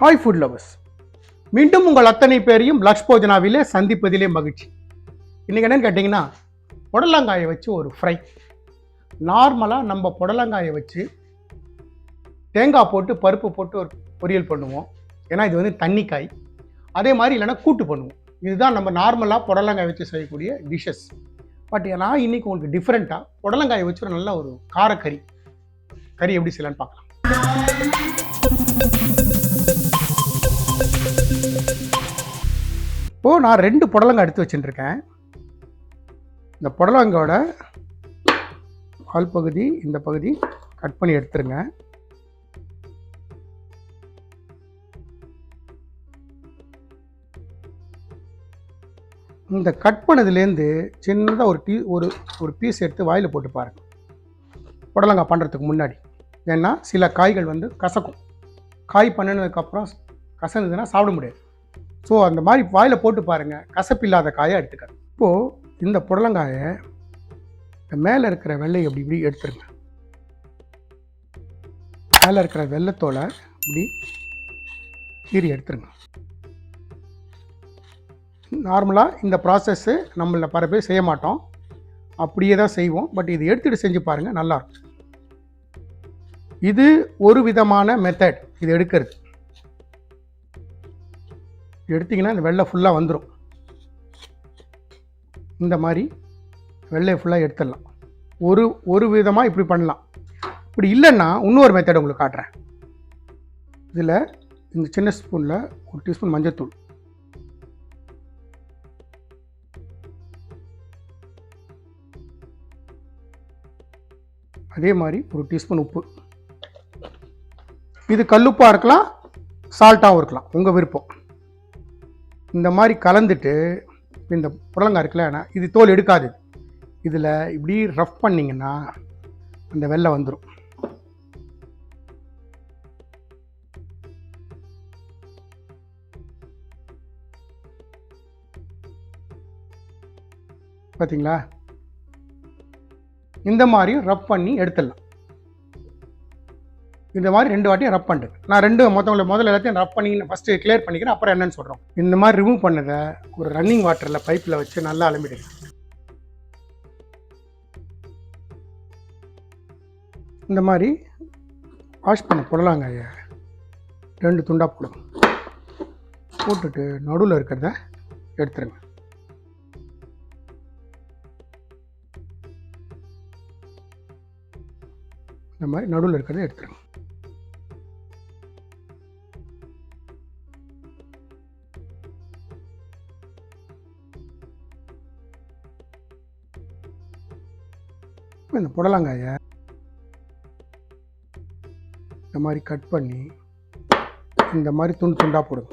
Hi food lovers மீண்டும் உங்கள் அத்தனை பேரையும் லக்ஷ் போஜனாவிலே சந்திப்பதிலே மகிழ்ச்சி. இன்றைக்கி என்னன்னு கேட்டிங்கன்னா புடலங்காயை வச்சு ஒரு ஃப்ரை நார்மலாக நம்ம புடலங்காயை வச்சு தேங்காய் போட்டு பருப்பு போட்டு ஒரு பொரியல் பண்ணுவோம். ஏன்னா இது வந்து தண்ணிக்காய். அதே மாதிரி இல்லைன்னா கூட்டு பண்ணுவோம். இதுதான் நம்ம நார்மலாக புடலங்காய் வச்சு செய்யக்கூடிய டிஷ்ஷஸ் பட் நான் இன்றைக்கி உங்களுக்கு டிஃப்ரெண்ட்டாக புடலங்காயை வச்சு ஒரு நல்ல ஒரு காரக்கறி. கறி எப்படி செய்யலான்னு பார்க்கலாம். இப்போது நான் ரெண்டு புடலங்காய் எடுத்து வச்சுட்டுருக்கேன் இந்த புடலங்காயோட கால் பகுதி இந்த பகுதி கட் பண்ணி எடுத்துருங்க. இந்த கட் பண்ணதுலேருந்து சின்னதாக ஒரு டீ ஒரு ஒரு பீஸ் எடுத்து வாயில் போட்டு பாருங்கள் புடலங்காய் பண்ணுறதுக்கு முன்னாடி. ஏன்னா சில காய்கள் வந்து கசக்கும். காய் பண்ணினதுக்கப்புறம் கசந்ததுன்னா சாப்பிட முடியாது. ஸோ அந்த மாதிரி வாயில் போட்டு பாருங்கள் கசப்பில்லாத காயை எடுத்துக்க இப்போது இந்த புடலங்காயை இந்த மேலே இருக்கிற வெள்ளை அப்படி இப்படி எடுத்துருங்க. மேலே இருக்கிற வெள்ளத்தோலை இப்படி கீறி எடுத்துருங்க. நார்மலாக இந்த ப்ராசஸ்ஸு நம்மள பல பேர் செய்ய மாட்டோம். அப்படியே தான் செய்வோம். பட் இது எடுத்துகிட்டு செஞ்சு பாருங்கள் நல்லாயிருக்கும் இது ஒரு விதமான மெத்தட் இது எடுக்கிறது. எடுத்திங்கன்னா இந்த வெள்ளை ஃபுல்லாக வந்துடும் இந்த மாதிரி வெள்ளையை ஃபுல்லாக எடுத்துடலாம். ஒரு ஒரு விதமாக இப்படி பண்ணலாம். இப்படி இல்லைன்னா இன்னொரு மெத்தட் உங்களுக்கு காட்டுறேன். இதில் இந்த சின்ன ஸ்பூனில் ஒரு டீஸ்பூன் மஞ்சத்தூள். அதே மாதிரி ஒரு டீஸ்பூன் உப்பு. இது கல்லுப்பாக இருக்கலாம் சால்ட்டாகவும் இருக்கலாம் உங்கள் விருப்பம். இந்த மாதிரி கலந்துட்டு இந்த புடலங்காய் இருக்குல்ல இது தோல் எடுக்காது. இதில் இப்படி ரஃப் பண்ணிங்கன்னா அந்த வெள்ளை வந்துடும் பார்த்தீங்களா இந்த மாதிரி ரப் பண்ணி எடுத்துடலாம். இந்த மாதிரி ரெண்டு வாட்டியும் ரப் பண்ணுறது நான் ரெண்டு மொத்தம் முதல்ல எல்லாத்தையும் ரப் பண்ணி ஃபஸ்ட்டு கிளியர் பண்ணிக்கிறேன் அப்புறம் என்னன்னு சொல்கிறோம் இந்த மாதிரி ரிமூவ் பண்ணதை ஒரு ரன்னிங் வாட்டரில் பைப்பில் வச்சு நல்லா அலம்பிடுங்க இந்த மாதிரி வாஷ் பண்ண புடலாங்காய ரெண்டு துண்டாக போடும் போட்டுட்டு நடுவில் இருக்கிறத எடுத்துருங்க. இந்த மாதிரி நடுவில் இருக்கிறத எடுத்துருங்க. இப்போ இந்த புடலங்காயை இந்த மாதிரி கட் பண்ணி இந்த மாதிரி துண்டு துண்டாக போடுங்க.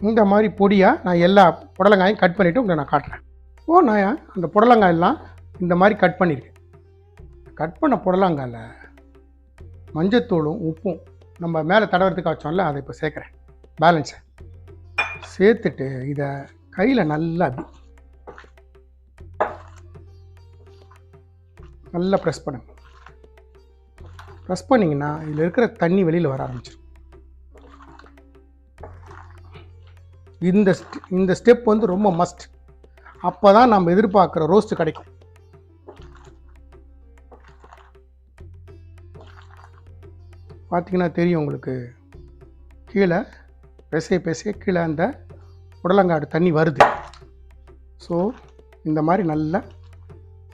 இந்த மாதிரி பொடியாக நான் எல்லா புடலங்காயும் கட் பண்ணிவிட்டு உங்களை நான் காட்டுறேன். ஓ நான் அந்த புடலங்காயெல்லாம் இந்த மாதிரி கட் பண்ணியிருக்கேன் கட் பண்ண புடலாங்கால மஞ்சத்தூளும் உப்பும் நம்ம மேலே தடவறதுக்கு வச்சோம்ல அதை இப்போ சேர்க்குறேன். பேலன்ஸை சேர்த்துட்டு இதை கையில் நல்லா அப்படி நல்லா ப்ரெஸ் பண்ணுங்க. ப்ரெஸ் பண்ணிங்கன்னா இதில் இருக்கிற தண்ணி வெளியில் வர ஆரம்பிச்சிடும் இந்த ஸ்ட்- இந்த ஸ்டெப் வந்து ரொம்ப மஸ்ட் அப்போ தான் நம்ம எதிர்பார்க்குற ரோஸ்ட்டு கிடைக்கும். பார்த்தீங்கன்னா தெரியும் உங்களுக்கு. கீழே பெசைய பெசைய கீழே அந்த உடலங்காடு தண்ணி வருது. ஸோ இந்த மாதிரி நல்லா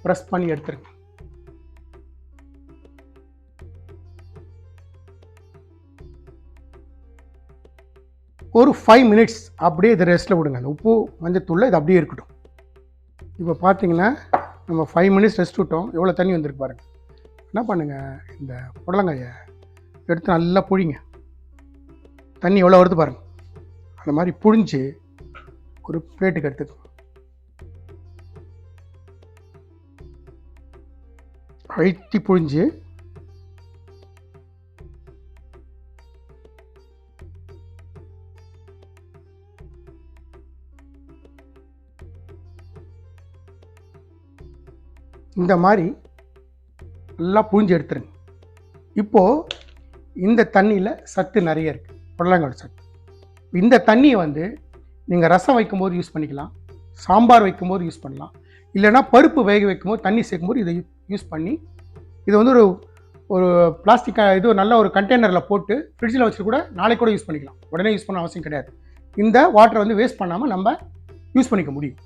ப்ரெஸ் பண்ணி எடுத்துருங்க. ஒரு ஃபைவ் மினிட்ஸ் அப்படியே இதை ரெஸ்ட்டில் விடுங்க. அந்த உப்பு மஞ்சத்தூளில் இது அப்படியே இருக்கட்டும். இப்போ பார்த்தீங்கன்னா நம்ம ஃபைவ் மினிட்ஸ் ரெஸ்ட் விட்டோம். எவ்வளோ தண்ணி வந்திருக்கு பாருங்கள் என்ன பண்ணுங்கள் இந்த புடலங்காயை எடுத்து நல்லா புழிங்க. தண்ணி எவ்வளோ வருது பாருங்கள் அந்த மாதிரி புழிஞ்சு ஒரு பிளேட்டுக்கு எடுத்துக்கோங்க. அழுத்தி புழிஞ்சு இந்த மாதிரி நல்லா புழிஞ்சு எடுத்துருங்க. இப்போது இந்த தண்ணியில் சத்து நிறைய இருக்குது புடலங்காடு சத்து. இந்த தண்ணியை வந்து நீங்கள் ரசம் வைக்கும்போது யூஸ் பண்ணிக்கலாம். சாம்பார் வைக்கும்போது யூஸ் பண்ணலாம். இல்லைன்னா பருப்பு வேக வைக்கும்போது தண்ணி சேர்க்கும்போது இதை யூஸ் பண்ணி இது வந்து ஒரு ஒரு பிளாஸ்டிக் இது நல்ல ஒரு கண்டெய்னரில் போட்டு ஃப்ரிட்ஜில் வச்சுட்டு கூட நாளைக்கு கூட யூஸ் பண்ணிக்கலாம். உடனே யூஸ் பண்ண அவசியம் கிடையாது. இந்த வாட்டரை வந்து வேஸ்ட் பண்ணாமல் நம்ம யூஸ் பண்ணிக்க முடியும்.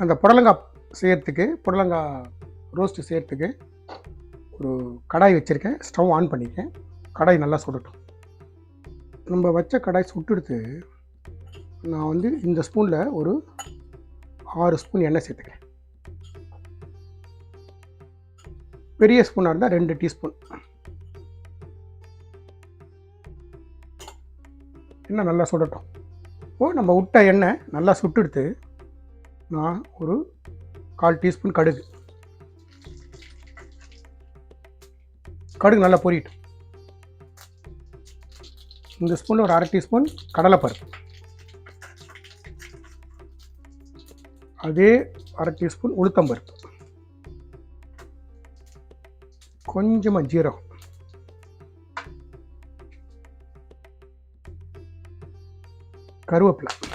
அந்த புடலங்காய் செய்கிறதுக்கு புடலங்காய் ரோஸ்ட்டு செய்கிறதுக்கு ஒரு கடாய் வச்சுருக்கேன் ஸ்டவ் ஆன் பண்ணியிருக்கேன் கடாய் நல்லா சுடட்டும். நம்ம வச்ச கடாய் சுட்டுடுத்து நான் வந்து இந்த ஸ்பூனில் ஒரு ஆறு ஸ்பூன் எண்ணெய் சேர்த்துக்கிறேன். பெரிய ஸ்பூனாக இருந்தால் ரெண்டு டீஸ்பூன். எண்ணெய் நல்லா சுடட்டும். ஓ நம்ம விட்ட எண்ணெய் நல்லா சுட்டுடுத்து நான் ஒரு கால் டீஸ்பூன் கடுகு. கடுகு நல்லா பொரியட்டும் இந்த ஸ்பூனில் ஒரு அரை டீஸ்பூன் கடலைப்பருப்பு. அதே அரை டீஸ்பூன் உளுத்தம்பருப்பு. கொஞ்சமாக ஜீரகம். கருவேப்பிலை.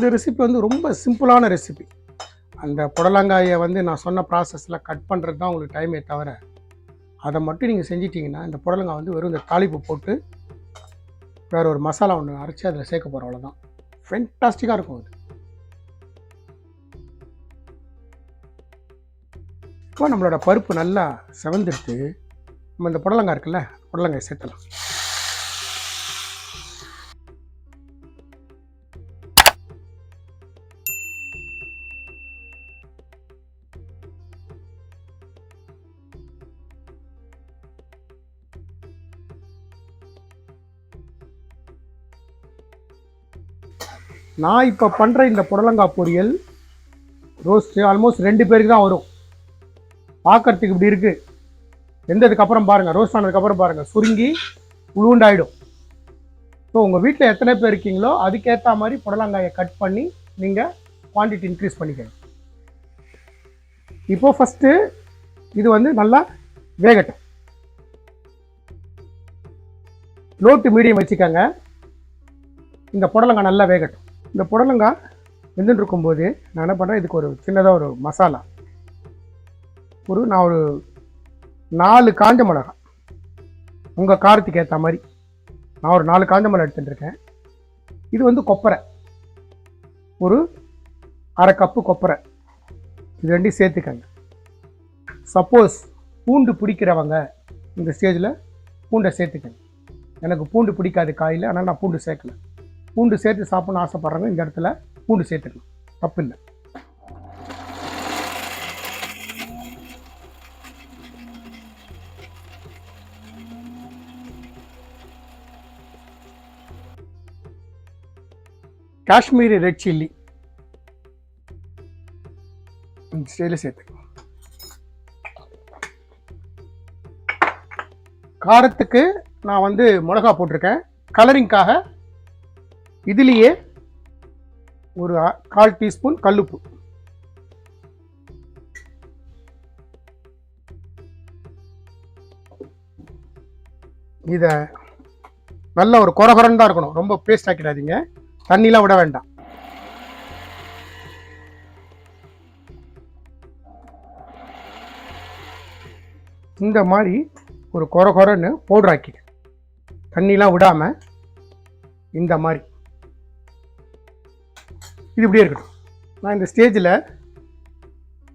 இந்த ரெசிபி வந்து ரொம்ப சிம்பிளான ரெசிபி அந்த புடலங்காயை வந்து நான் சொன்ன ப்ராசஸில் கட் பண்ணுறது தான் உங்களுக்கு டைமே தவிர அதை மட்டும் நீங்கள் செஞ்சிட்டிங்கன்னா இந்த புடலங்காய் வந்து வெறும் இந்த தாளிப்பு போட்டு வேற ஒரு மசாலா ஒன்று அரைச்சி அதில் சேர்க்க போகிற அவ்வளோதான் ஃபென்டாஸ்டிக்காக இருக்கும் அது. இப்போ நம்மளோட பருப்பு நல்லா செவந்துடுத்து நம்ம இந்த புடலங்காய் இருக்குல்ல புடலங்காய் சேர்த்தலாம் நான் இப்போ பண்ணுற இந்த புடலங்காய் பொரியல் ரோஸ்ட்டு ஆல்மோஸ்ட் ரெண்டு பேருக்கு தான் வரும். பார்க்கறதுக்கு இப்படி இருக்குது எந்ததுக்கப்புறம் பாருங்கள் ரோஸ்ட் ஆனதுக்கப்புறம் பாருங்கள் சுருங்கி உளுண்டாயிடும். ஸோ உங்கள் வீட்டில் எத்தனை பேர் இருக்கீங்களோ அதுக்கேற்ற மாதிரி புடலங்காயை கட் பண்ணி நீங்கள் குவான்டிட்டி இன்க்ரீஸ் பண்ணிக்கணும். இப்போ ஃபஸ்ட்டு இது வந்து நல்லா வேகட்டும். லோ டு மீடியம் வச்சுக்கோங்க. இந்த புடலங்காய் நல்லா வேகட்டும். இந்த புடலங்காய் வெந்துட்டு இருக்கும்போது நான் என்ன பண்ணுறேன் இதுக்கு ஒரு சின்னதாக ஒரு மசாலா. ஒரு நான் ஒரு நாலு காஞ்ச மிளகா உங்கள் காரத்துக்கு ஏற்ற மாதிரி. நான் ஒரு நாலு காஞ்ச மிளகா எடுத்துட்டு இருக்கேன் இது வந்து கொப்பரை. ஒரு அரை கப்பு கொப்பரை. இது ரெண்டையும் சேர்த்துக்கங்க. சப்போஸ் பூண்டு பிடிக்கிறவங்க இந்த ஸ்டேஜில் பூண்டை சேர்த்துக்கங்க. எனக்கு பூண்டு பிடிக்காது காயில் ஆனால் நான் பூண்டு சேர்க்கல. பூண்டு சேர்த்து சாப்பிட்ணும்னு ஆசைப்பட்றவங்க இந்த இடத்துல பூண்டு சேர்த்துக்கணும் தப்பு இல்லை காஷ்மீரி ரெட் சில்லி. இந்த ஸ்டைலில் காரத்துக்கு நான் வந்து மிளகா போட்டிருக்கேன். கலரிங்காக இதுலேயே ஒரு கால் டீஸ்பூன் கல்லுப்பு. இதை நல்ல ஒரு குறகுறன்னு தான் இருக்கணும். ரொம்ப பேஸ்ட் ஆக்கிடாதீங்க. தண்ணிலாம் விட வேண்டாம். இந்த மாதிரி ஒரு கொர கொரன்னு பவுடர் ஆக்கிடு தண்ணிலாம் விடாமல் இந்த மாதிரி. இது இப்படியே இருக்கட்டும். நான் இந்த ஸ்டேஜில்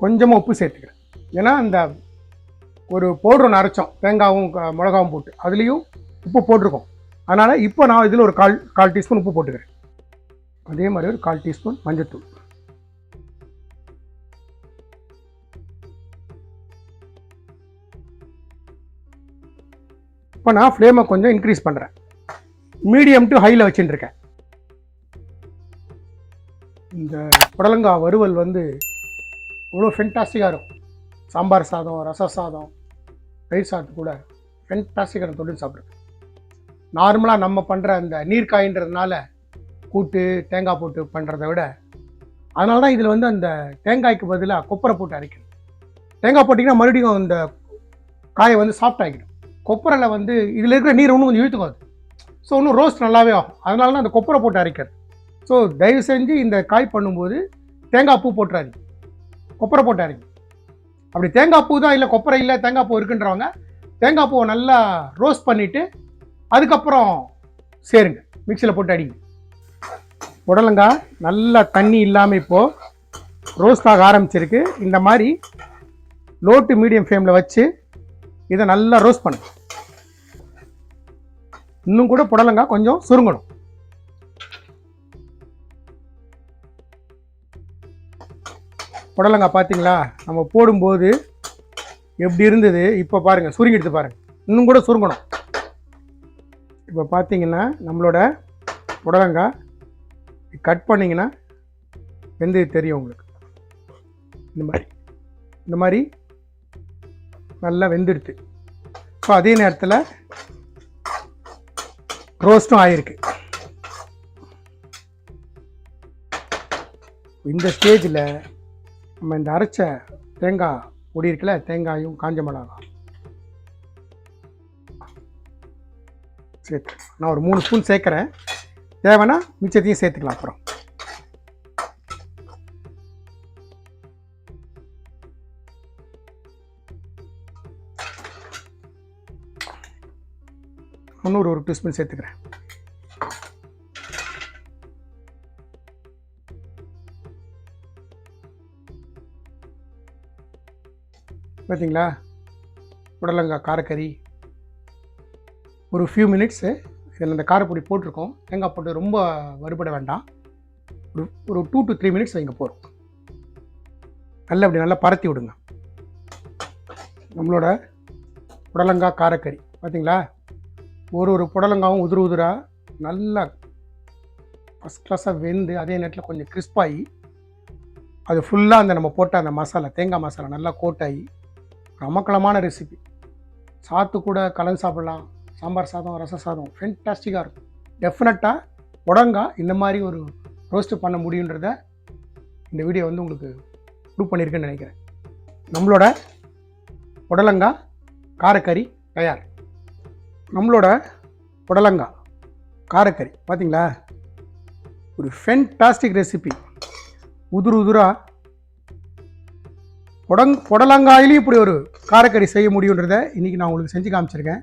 கொஞ்சமாக உப்பு சேர்த்துக்கிறேன். ஏன்னா அந்த ஒரு போடுறோம் ஒன்று அரைச்சோம். தேங்காவும் மிளகாவும் போட்டு. அதுலேயும் உப்பு போட்டிருக்கோம். அதனால் இப்போ நான் இதில் ஒரு கால் கால் டீஸ்பூன் உப்பு போட்டுக்கிறேன். அதே மாதிரி ஒரு கால் டீஸ்பூன் மஞ்சத்தூள். இப்போ நான் ஃப்ளேமை கொஞ்சம் இன்க்ரீஸ் பண்ணுறேன் மீடியம் டு ஹையில் இந்த புடலங்காய் வறுவல் வந்து இவ்வளோ ஃபென்டாஸ்டிக்காக இருக்கும். சாம்பார் சாதம் ரச சாதம் தயிர் சாதத்து கூட ஃபென்டாஸ்டிக்கான தொழில் தொட்டு சாப்பிட்றது நார்மலாக நம்ம பண்ணுற அந்த நீர்க்காயின்றதுனால கூட்டு தேங்காய் போட்டு பண்ணுறத விட அதனால தான் இதில் வந்து அந்த தேங்காய்க்கு பதிலாக கொப்பரை போட்டு அரைக்கணும். தேங்காய் போட்டிங்கன்னா மறுபடியும் அந்த காயை வந்து சாஃப்ட் ஆகிடும். கொப்பரையில் வந்து இதில் இருக்கிற நீர் இன்னும் கொஞ்சம் இழுத்துக்கும் அது. ஸோ இன்னும் ரோஸ்ட் நல்லாவே ஆகும். அதனால தான் அந்த கொப்பரை போட்டு அரைக்கிறது. ஸோ தயவு செஞ்சு இந்த காய் பண்ணும்போது தேங்காய் பூ போட்டுறாரு கொப்பரை போட்டாருங்க அப்படி தேங்காய் பூ தான் இல்லை கொப்பரை இல்லை தேங்காய் பூ இருக்குன்றவங்க தேங்காய் பூவை நல்லா ரோஸ்ட் பண்ணிவிட்டு அதுக்கப்புறம் சேருங்க. மிக்சியில் போட்டு அடிங்க. புடலங்காய் நல்லா தண்ணி இல்லாமல் இப்போது ரோஸ்ட் ஆக ஆரம்பிச்சிருக்கு. இந்த மாதிரி லோ டு மீடியம் ஃப்ளேமில் வச்சு இதை நல்லா ரோஸ்ட் பண்ணுங்க. இன்னும் கூட புடலங்காய் கொஞ்சம் சுருங்கணும். புடலங்காய் பார்த்தீங்களா? நம்ம போடும்போது எப்படி இருந்தது? இப்போ பாருங்கள் சுருங்கிடுது பாருங்கள் இன்னும் கூட சுருங்கணும். இப்போ பார்த்தீங்கன்னா நம்மளோட புடலங்காய் கட் பண்ணிங்கன்னா வெந்து தெரியும் உங்களுக்கு. இந்த மாதிரி. இந்த மாதிரி நல்லா வெந்துடுது. ஸோ அதே நேரத்தில் ரோஸ்ட்டும் ஆயிருக்கு. இந்த ஸ்டேஜில் நம்ம இந்த அரைச்ச தேங்காய் பொடி இருக்குல்ல தேங்காயும் காஞ்ச மிளகா சேர்த்து நான் ஒரு மூணு ஸ்பூன் சேர்க்குறேன். தேவைன்னா மிச்சத்தையும் சேர்த்துக்கலாம் அப்புறம். இன்னொரு ஒரு டீஸ்பூன் சேர்த்துக்கிறேன். பார்த்தீங்களா? புடலங்காய் காரக்கறி. ஒரு ஃபியூ மினிட்ஸு இதில் இந்த காரப்பொடி போட்டிருக்கோம். தேங்காய் போட்டு ரொம்ப வறுபட வேண்டாம். ஒரு ஒரு டூ டு த்ரீ மினிட்ஸ் வைங்க போகிறோம் நல்லா அப்படி நல்லா பரத்தி விடுங்க. நம்மளோட புடலங்காய் காரக்கறி பார்த்தீங்களா? ஒரு ஒரு புடலங்காவும் உதிர உதிராக நல்லா ஃபஸ்ட் கிளாஸாக வெந்து அதே நேரத்தில் கொஞ்சம் கிறிஸ்பாகி அது ஃபுல்லாக அந்த நம்ம போட்ட அந்த மசாலா தேங்காய் மசாலா நல்லா கோட்டாகி அமக்கலமான ரெசிபி சாத்து கூட கலந்து சாப்பிடலாம். சாம்பார் சாதம் ரச சாதம் ஃபென்டாஸ்டிக்காக இருக்கும். டெஃபினட்டாக உடங்கா இந்த மாதிரி ஒரு ரோஸ்ட்டு பண்ண முடியுன்றத இந்த வீடியோ வந்து உங்களுக்கு ப்ரூவ் பண்ணியிருக்குன்னு நினைக்கிறேன். நம்மளோட உடலங்கா காரக்கறி தயார். நம்மளோட உடலங்கா காரக்கறி பார்த்தீங்களா ஒரு ஃபென்டாஸ்டிக் ரெசிபி உதுரு உதுராக புடங் புடலங்காயிலையும் இப்படி ஒரு காரக்கறி செய்ய முடியுன்றதை இன்றைக்கி நான் உங்களுக்கு செஞ்சு காமிச்சிருக்கேன்.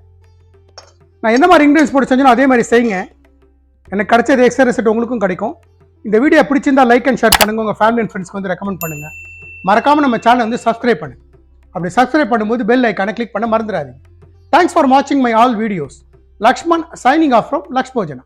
நான் என்ன மாதிரி இன்க்ரீடியன்ஸ் போட்டு செஞ்சனோ அதே மாதிரி செய்யுங்க. எனக்கு கிடைச்சது எக்ஸ்ட்ரா ரிசல்ட் உங்களுக்கும் கிடைக்கும். இந்த வீடியோ பிடிச்சிருந்தால் லைக் அண்ட் ஷேர் பண்ணுங்கள் உங்கள் ஃபேமிலி அண்ட் ஃப்ரெண்ட்ஸ்க்கு வந்து ரெக்கமெண்ட் பண்ணுங்கள் மறக்காமல் நம்ம சேனல் வந்து சப்ஸ்கிரைப் பண்ணுங்கள் அப்படி சப்ஸ்கிரைப் பண்ணும்போது பெல் ஐக்கானை கிளிக் பண்ண மறந்துடாதீங்க. தேங்க்ஸ் ஃபார் வாட்சிங் my all videos Lakshman signing off from லக்ஷ்மோஜனா